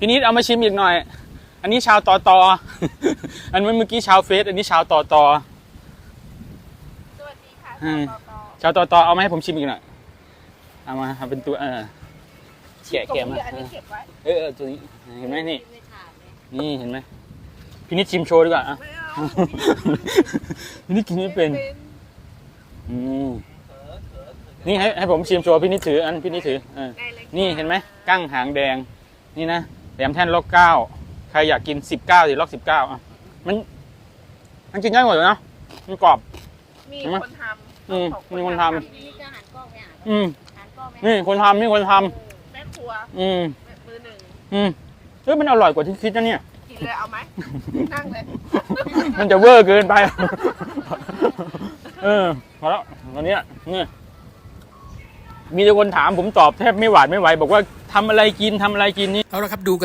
พี่นิดเอามาชิมอีกหน่อย อันนี้ชาวตอตอ อันเมื่อกี้ชาวเฟส อันนี้ชาวตอตอ สวัสดีค่ะอืมต่อต่อชาวตอตอเอามาให้ผมชิมอีกหน่อย เอามาเอาเป็นตัวเออแกะตรงแกะมานี้อันนี้เก็บไว้เออเออตัวนี้ เห็นไหมนี่ ไม่ถามเลยนี่เห็นไหมพี่นิดชิมโชว์ดีกว่าอะ ไม่เอาพี่นิดกินไม่เป็น อืมนี่ให้ให้ผมชิมโชว์พี่นิดถืออันพี่นิดถือเออ ได้เลยนี่เห็นไหมกั้งหางแดง นี่นะ แหลมแท่นล็อกเก้าใครอยากกินสิบเก้าสิล็อกสิบเก้าอะมันมันกินง่ายกว่าอยู่นะมันกรอบ มีเห็นไหมคนทำอืมของมีคนทำ นี่จะหันกล้องไปหาอืมหันกล้องไปนี่คนทำนี่คนทแม่ครัวำอืมมือหนึ่งอืมเฮ้ยมันอร่อยกว่าที่คิดนะเนี่ย กินเลยเอาไหม นั่งเลย มันจะเวอร์เกินไป เออพอแล้วตอนเนี้ยนี่ มีแต่คนถามผมตอบแทบไม่หวาดไม่ไหว บอกว่าทำอะไรกินทำอะไรกินนี่ เอาละครับดูกัน